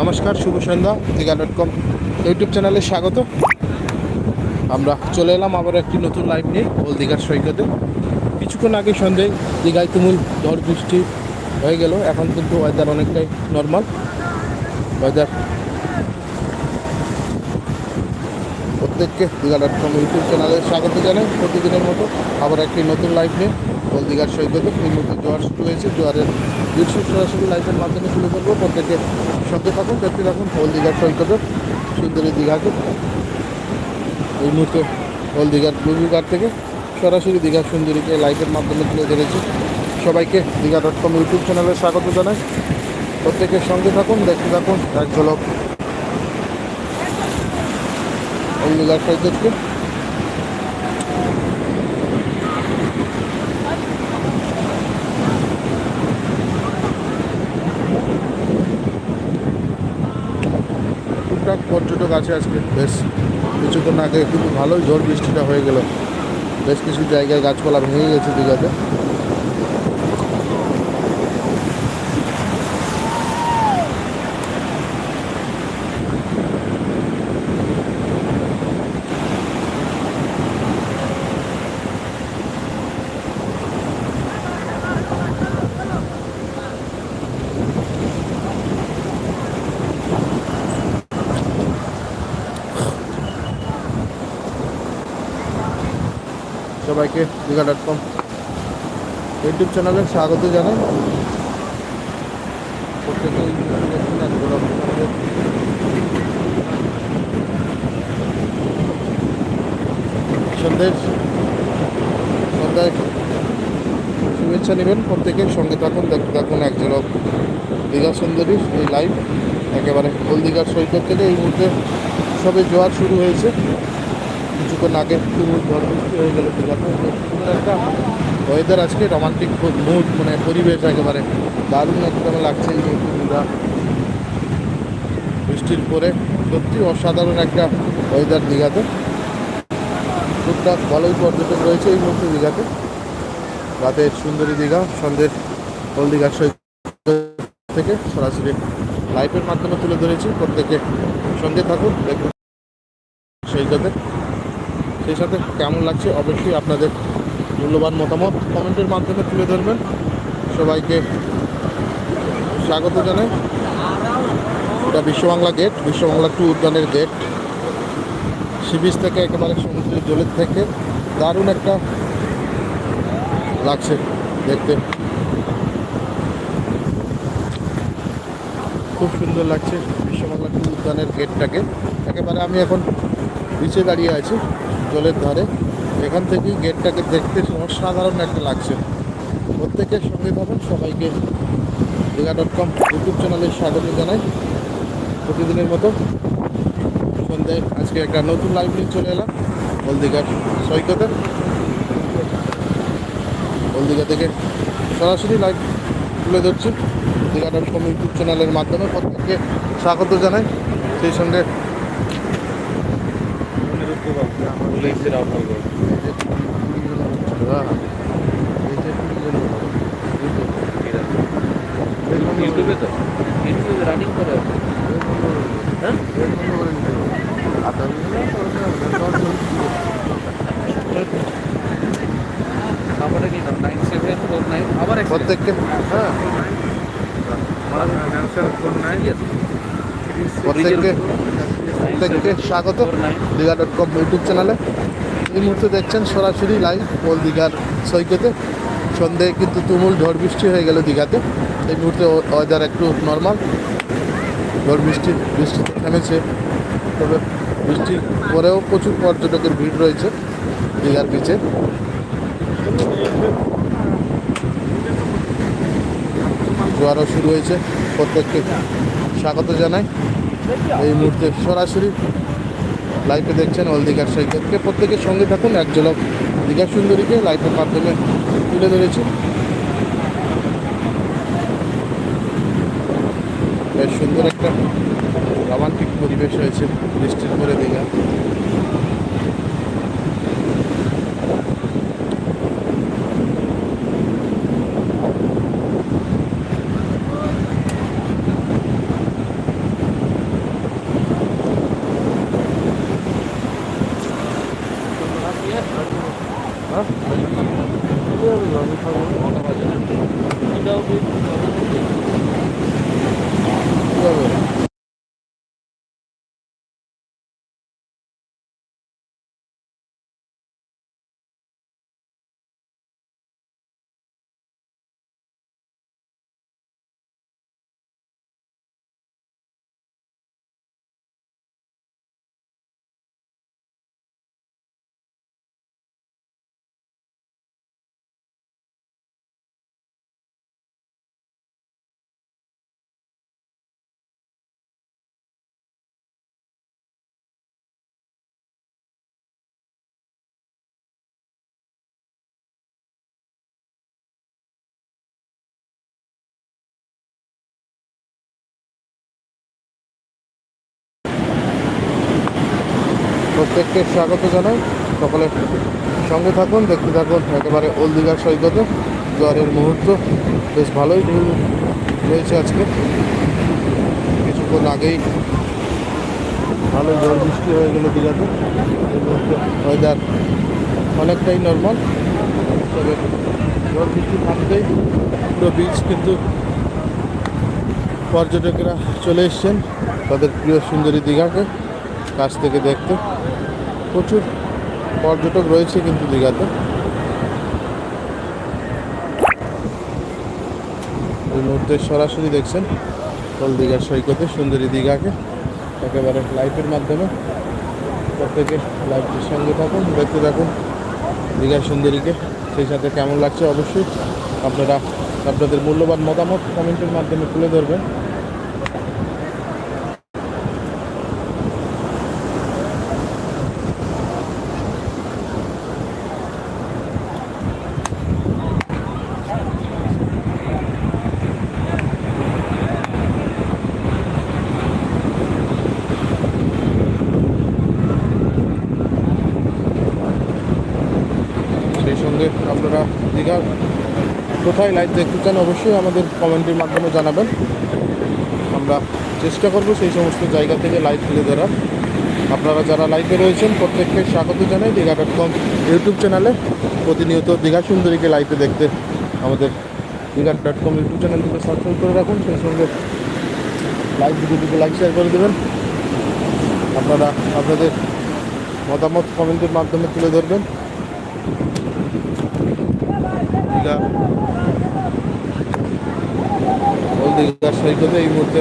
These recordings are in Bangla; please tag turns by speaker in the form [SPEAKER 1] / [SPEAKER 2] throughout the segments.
[SPEAKER 1] নমস্কার, শুভ সন্ধ্যা, দীঘা ডট কম ইউটিউব চ্যানেলে স্বাগত। আমরা চলে এলাম আবার একটি নতুন লাইভ নিয়ে ওল দীঘার সৈকতে। কিছুক্ষণ আগে সন্ধ্যায় দীঘায় তুমুল ঝড় বৃষ্টি হয়ে গেল। এখন কিন্তু ওয়েদার অনেকটাই নর্মাল ওয়েদার প্রত্যেককে দীঘা ডট কম ইউটিউব চ্যানেলে স্বাগত জানাই। প্রতিদিনের মতো আবার একটি নতুন লাইভ নিয়ে ওল দীঘার সৈকতে এই মুহূর্তে জোয়ার শুরু হয়েছে। জোয়ারের দৃশ্য সরাসরি লাইভের মাধ্যমে তুলে ধরবো। প্রত্যেকে সঙ্গে থাকুন, দেখতে থাকুন ওল দীঘার সৈকতে সুন্দরী দীঘাকে। এই মুহূর্তে ওল দীঘার ঘাট থেকে সরাসরি দীঘার সুন্দরীকে লাইভের মাধ্যমে তুলে ধরেছি। সবাইকে দীঘা ডট কম ইউটিউব চ্যানেলে স্বাগত জানাই। প্রত্যেকের সঙ্গে থাকুন, দেখতে থাকুন, এক ঝলক ওল দীঘার সৈকতকে। টুকটাক পর্যটক আছে আজকে। বেশ কিছুক্ষণ আগে কিন্তু ভালোই ঝড় বৃষ্টিটা হয়ে গেল। বেশ কিছু জায়গায় গাছপালা ভেঙে গেছে দীঘাতে। সবাইকে দীঘা ডট কম ইউটিউব চ্যানেলে স্বাগত জানাই। প্রত্যেকে সন্ধ্যের সন্ধ্যায় শুভেচ্ছা নেবেন প্রত্যেকের সঙ্গে থাকুন, দেখতে থাকুন এক ঝলক দীঘা সুন্দরী এই লাইভ একেবারে ওল দীঘার সৈকত থেকে এই মুহূর্তে সবে জোয়ার শুরু হয়েছে। কিছুক্ষণ আগে ঝড় হয়ে গেল একটা ওয়েদার আজকে রোমান্টিক মুড মানে পরিবেশ একেবারে দারুণ একদম লাগছে এই দীঘা বৃষ্টির পরে সত্যি অসাধারণ একটা ওয়েদার দীঘাতে। টুকটাক ভালোই পর্যটক রয়েছে এই মুহূর্তে দীঘাতে। রাতের সুন্দরী দীঘা, সন্ধ্যের হল দীঘার সৈকত থেকে সরাসরি লাইভের মাধ্যমে তুলে ধরেছি। প্রত্যেকে সঙ্গে থাকুন, দেখুন সেই সাথে কেমন লাগছে অবশ্যই আপনাদের মূল্যবান মতামত কমেন্টের মাধ্যমে তুলে ধরবেন। সবাইকে স্বাগত জানাই। এটা বিশ্ববাংলা গেট বিশ্ববাংলা টু উদ্যানের গেট। সি বিচ থেকে একেবারে সমুদ্রের জলের থেকে দারুণ একটা লাগছে দেখতে। খুব সুন্দর লাগছে বিশ্ববাংলা টু উদ্যানের গেটটাকে। একেবারে আমি এখন বিচে দাঁড়িয়ে আছি। জলের ধারে। এখান থেকেই গেটটাকে দেখতে অসাধারণ একটা লাগছে। প্রত্যেকের সঙ্গে থাকুন, সবাইকে দীঘা ডট কম ইউটিউব চ্যানেলে স্বাগত জানাই। প্রতিদিনের মতো সন্ধ্যায় আজকে একটা নতুন লাইভ নিয়ে চলে এলাম হলদিঘাট সৈকতে। হলদিঘা থেকে সরাসরি লাইভ তুলে ধরছি। দীঘা ডট কম ইউটিউব চ্যানেলের মাধ্যমে প্রত্যেককে স্বাগত জানাই। সেই সঙ্গে
[SPEAKER 2] ইউটিউবে তো? ইউটিউবে রানিং করে হ্যাঁ?
[SPEAKER 1] প্রত্যেককে হ্যাঁ। প্রত্যেককে প্রত্যেককে স্বাগত দীঘা ডট কম ইউটিউব চ্যানেলে এই মুহূর্তে দেখছেন সরাসরি লাইভ ওল দীঘার সৈকতে। সন্ধে কিন্তু তুমুল ঝড় বৃষ্টি হয়ে গেল দীঘাতে। এই মুহূর্তে ওয়েদার একটু নর্মাল ঝড় বৃষ্টি বৃষ্টি থেমেছে। তবে বৃষ্টির পরেও প্রচুর পর্যটকের ভিড় রয়েছে দীঘার বিচে জোয়ারও শুরু হয়েছে। প্রত্যেককে স্বাগত জানাই। এই মুহূর্তে সরাসরি লাইভে দেখছেন ওল দীঘার সৈকতকে। প্রত্যেকের সঙ্গে থাকুন, এক ঝলক দীঘা সুন্দরীকে লাইভের মাধ্যমে তুলে ধরেছি। বেশ সুন্দর একটা রোমান্টিক পরিবেশ হয়েছে বৃষ্টির পরে দীঘা। প্রত্যেককে স্বাগত জানাই। সকলে সঙ্গে থাকুন, দেখতে থাকুন, একেবারে ওল দীঘার সৈকতে। জোয়ারের মুহূর্ত, বেশ ভালোই ঢেউ রয়েছে আজকে। কিছুক্ষণ আগেই ভালো জল বৃষ্টি হয়ে গেল দীঘাতে। ওয়েদার অনেকটাই নর্মাল তবে জল বৃষ্টি থাকতেই পুরো বীচ কিন্তু পর্যটকেরা চলে এসছেন, তাদের প্রিয় সুন্দরী দীঘাকে কাছ থেকে দেখতে। প্রচুর পর্যটক রয়েছে কিন্তু দীঘাতে। এই মুহূর্তে সরাসরি দেখছেন কল দীঘার সৈকতে, সুন্দরী দীঘাকে, একেবারে লাইভের মাধ্যমে। প্রত্যেকে লাইভটির সঙ্গে থাকুন, দেখতে থাকুন দীঘা সুন্দরীকে, সেই সাথে কেমন লাগছে অবশ্যই আপনারা আপনাদের মূল্যবান মতামত কমেন্টের মাধ্যমে তুলে ধরবেন সেই সঙ্গে দীঘার কোথায় লাইভ দেখতে চান অবশ্যই আমাদের কমেন্টের মাধ্যমে জানাবেন। আমরা চেষ্টা করব সেই সমস্ত জায়গা থেকে লাইভ তুলে ধরার। আপনারা যারা লাইভে রয়েছেন, প্রত্যেককে স্বাগত জানাই দীঘা ডট কম ইউটিউব চ্যানেলে। প্রতিনিয়ত দীঘা সুন্দরীকে লাইভে দেখতে আমাদের দীঘা ডট কম ইউটিউব চ্যানেলটিকে সাবস্ক্রাইব করে রাখুন। সেই সঙ্গে লাইভ ভিডিওটিকে লাইক শেয়ার করে দেবেন। আপনারা আপনাদের মতামত কমেন্টের মাধ্যমে তুলে ধরবেন। দীঘা দীঘার সৈকতে এই মুহূর্তে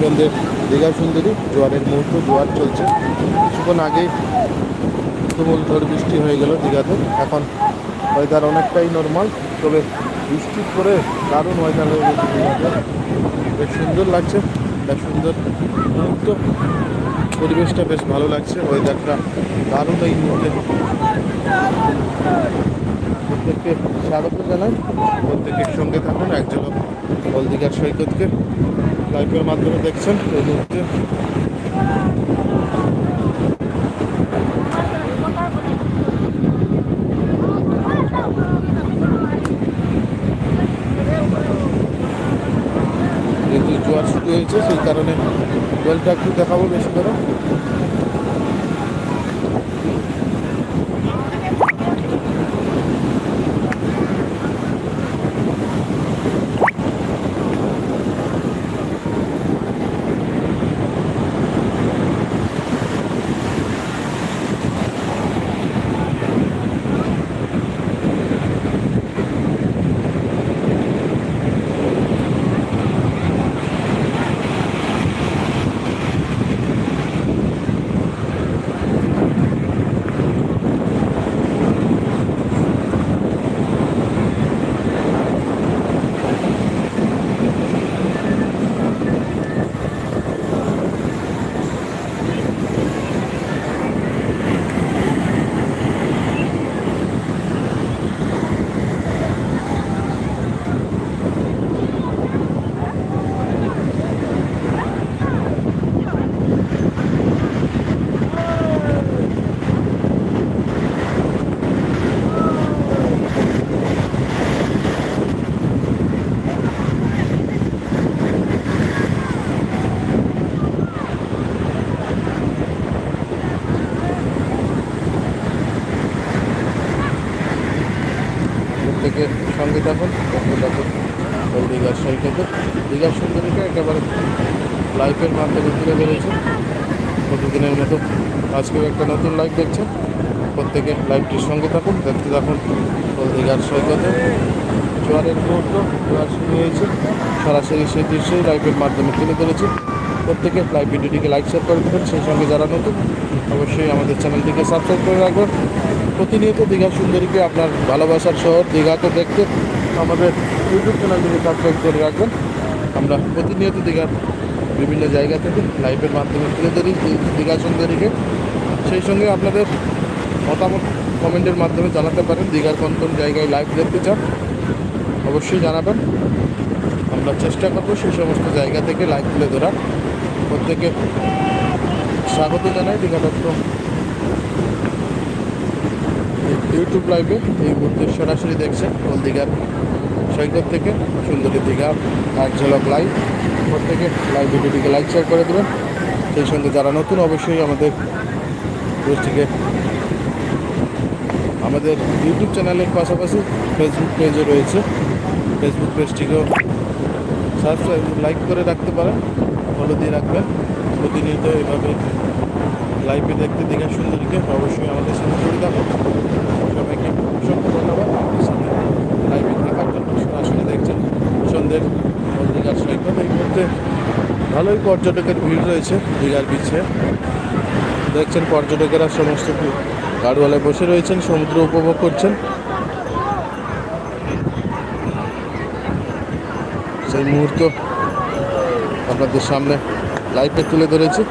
[SPEAKER 1] সন্ধ্যে দীঘা সুন্দরী জোয়ারের মুহূর্ত, জোয়ার চলছে। কিছুক্ষণ আগেই তুমুল ঝড় বৃষ্টি হয়ে গেল দীঘাতে। এখন ওয়েদার অনেকটাই নর্মাল তবে বৃষ্টি করে দারুণ ওয়েদার হয়ে গেছে দীঘাতে। বেশ সুন্দর লাগছে, বেশ সুন্দর মুহূর্ত। পরিবেশটা বেশ ভালো লাগছে ওয়েদারটা দারুণ এই মুহূর্তে। প্রত্যেককে স্বাগত জানাই। প্রত্যেকের সঙ্গে থাকুন, একজন হলদিঘার সৈকতকে লাইভের মাধ্যমে দেখছেন। জোয়ার শুরু হয়েছে, সেই কারণে জলটা একটু দেখাবো বেশি করে। প্রত্যেকে সঙ্গে থাকুন দেখতে থাকুন ওই দীঘার সৈকতে দীঘার সুন্দরীকে একেবারে লাইফের মাধ্যমে তুলে ধরেছে প্রতিদিনের মতো আজকেও একটা নতুন লাইভ দেখছেন। প্রত্যেকে লাইভটির সঙ্গে থাকুন, দেখতে থাকুন দীঘার সৈকতে জোয়ারের মুহূর্ত, জোয়ার শুরু হয়েছে। সরাসরি সেই দৃশ্যই লাইভের মাধ্যমে তুলে ধরেছে। প্রত্যেকে লাইভ ভিডিওটিকে লাইক শেয়ার করে দেবেন। সেই সঙ্গে যারা নতুন, অবশ্যই আমাদের চ্যানেলটিকে সাবস্ক্রাইব করে রাখবেন। প্রতিনিয়ত দীঘা সুন্দরীকে আপনার ভালোবাসার শহর, দীঘাকে দেখতে আমাদের ইউটিউব চ্যানেলটিকে সাবস্ক্রাইব করে রাখবেন। আমরা প্রতিনিয়ত দীঘার বিভিন্ন জায়গা থেকে লাইভের মাধ্যমে তুলে ধরি দীঘা সুন্দরীকে। সেই সঙ্গে আপনাদের মতামত কমেন্টের মাধ্যমে জানাতে পারেন। দীঘার কোন কোন জায়গায় লাইভ দেখতে চান, অবশ্যই জানাবেন। আমরা চেষ্টা করব সেই সমস্ত জায়গা থেকে লাইভ তুলে ধরার। প্রত্যেকে স্বাগত জানাই দীঘা কম ইউটিউব লাইভে এই মুহূর্তে সরাসরি দেখছেন ওল দীঘার সৈকত থেকে সুন্দরী দীঘা এক ঝলক লাইভ প্রত্যেকে লাইভ ভিডিওটিকে লাইক শেয়ার করে দেবেন। সেই সঙ্গে যারা নতুন, অবশ্যই আমাদের পেজটিকে আমাদের ইউটিউব চ্যানেলের পাশাপাশি ফেসবুক পেজও রয়েছে। ফেসবুক পেজটিকেও সাবস্ক্রাইব লাইক করে রাখতে পারেন ফলো দিয়ে রাখবেন। প্রতিনিয়ত এভাবে লাইভে দেখতে দীঘা সুন্দরীকে অবশ্যই আমাদের সাথে জুড়ে থাকুন। সবাইকে অসংখ্য ধন্যবাদ। আমাদের সাথে লাইভে থাকার জন্য সরাসরি দেখছেন। সন্ধ্যের দীঘার সৈকত। এই মুহূর্তে ভালোই পর্যটকের ভিড় রয়েছে দীঘার বিচে দেখছেন পর্যটকেরা সমস্ত গাড়ওয়ালায় বসে রয়েছেন, সমুদ্র উপভোগ করছেন। সেই মুহূর্ত আপনাদের সামনে লাইভে তুলে ধরেছি।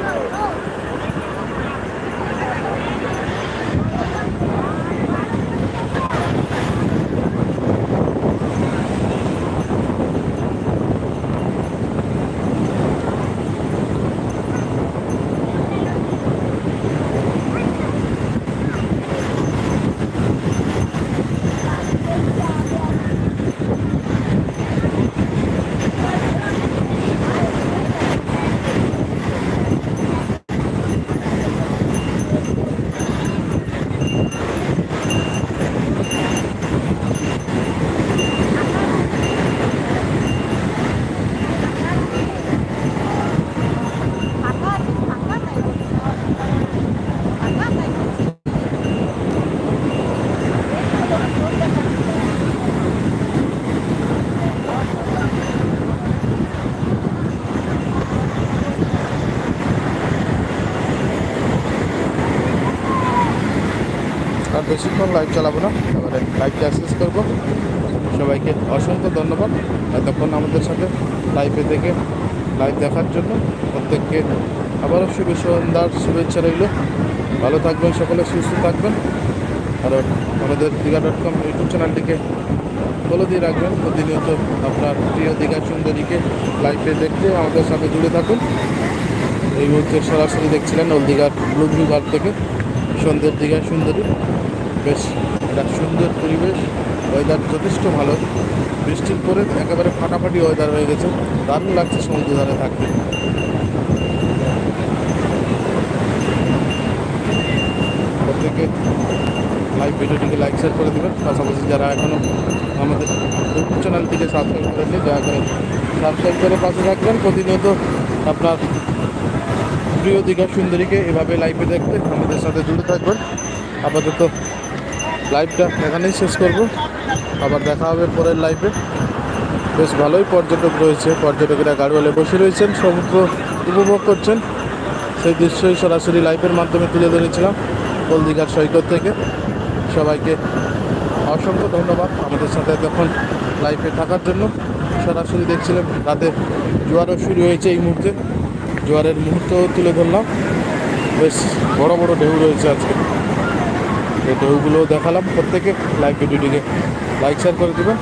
[SPEAKER 1] আর বেশিক্ষণ লাইভ চালাবো না। এবারে লাইভটা শেষ করব। সবাইকে অসংখ্য ধন্যবাদ। এতক্ষণ আমাদের সাথে লাইভে থেকে লাইভ দেখার জন্য প্রত্যেককে আবারও শুভ সন্ধ্যার শুভেচ্ছা রইল। ভালো থাকবেন সকলে, সুস্থ থাকবেন। আর আমাদের দীঘা ডট কম ইউটিউব চ্যানেলটিকে ফলো দিয়ে রাখবেন। প্রতিনিয়ত আপনার প্রিয় দীঘা সুন্দরীকে লাইভে দেখতে আমাদের সাথে জুড়ে থাকুন। এই মুহূর্তে সরাসরি দেখছিলেন ওল দীঘার ব্লু ঘাট থেকে সন্ধ্যের দীঘা সুন্দরী। বেশ একটা সুন্দর পরিবেশ ওয়েদার যথেষ্ট ভালো। বৃষ্টির পরে একেবারে ফাটাফাটি ওয়েদার হয়ে গেছে, দারুণ লাগছে সমুদ্র ধারে থাকতে। প্রত্যেকে লাইভ ভিডিওটিকে লাইক শেয়ার করে দেবেন। পাশাপাশি যারা এখনও আমাদের ইউটিউব চ্যানেলটিকে সাবস্ক্রাইব করেননি, দয়া করে সাবস্ক্রাইব করে পাশে থাকবেন। প্রতিনিয়ত আপনার প্রিয় দীঘা সুন্দরীকে এভাবে লাইভে দেখতে আমাদের সাথে জুড়ে থাকবেন। আপাতত লাইভটা এখানেই শেষ করব। আবার দেখা হবে পরের লাইভে বেশ ভালোই পর্যটক রয়েছে। পর্যটকেরা গাড়িওয়ালে বসে রয়েছেন, সমুদ্র উপভোগ করছেন। সেই দৃশ্যই সরাসরি লাইভের মাধ্যমে তুলে ধরেছিলাম কোল দীঘার সৈকত থেকে। সবাইকে অসংখ্য ধন্যবাদ আমাদের সাথে এতক্ষণ লাইফে থাকার জন্য। সরাসরি দেখছিলাম রাতে জোয়ারও শুরু হয়েছে এই মুহূর্তে। জোয়ারের মুহূর্তও তুলে ধরলাম। বেশ বড় বড় ঢেউ রয়েছে আজকে। এই ঢেউগুলো দেখালাম। প্রত্যেকে লাইভ ভিডিওটিকে লাইক শেয়ার করে দেবেন।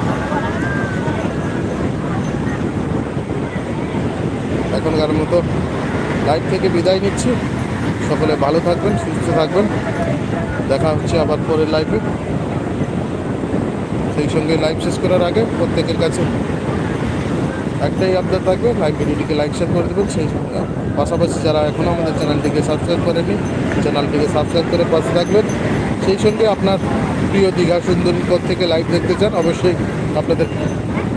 [SPEAKER 1] এখনকার মতো লাইভ থেকে বিদায় নিচ্ছি। সকলে ভালো থাকবেন, সুস্থ থাকবেন। দেখা হচ্ছে আবার পরের লাইভে সেই সঙ্গে লাইভ শেষ করার আগে প্রত্যেকের কাছে একটাই আপডেট থাকবে। লাইভ ভিডিওটিকে লাইক শেয়ার করে দেবেন। সেই পাশাপাশি যারা এখনও আমাদের চ্যানেলটিকে সাবস্ক্রাইব করেনি চ্যানেলটিকে সাবস্ক্রাইব করে পাশে থাকবেন। সেই সঙ্গে আপনার প্রিয় দীঘা সুন্দরী থেকে লাইভ দেখতে চান, অবশ্যই আপনাদের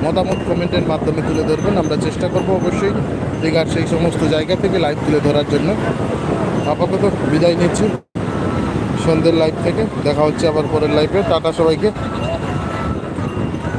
[SPEAKER 1] মতামত কমেন্টের মাধ্যমে তুলে ধরবেন। আমরা চেষ্টা করব অবশ্যই দীঘার সেই সমস্ত জায়গা থেকে লাইভ তুলে ধরার জন্য। আপাতত বিদায় নিচ্ছি। সন্ধ্যের লাইভ থেকে। দেখা হচ্ছে আবার পরের লাইফে টাটা সবাইকে।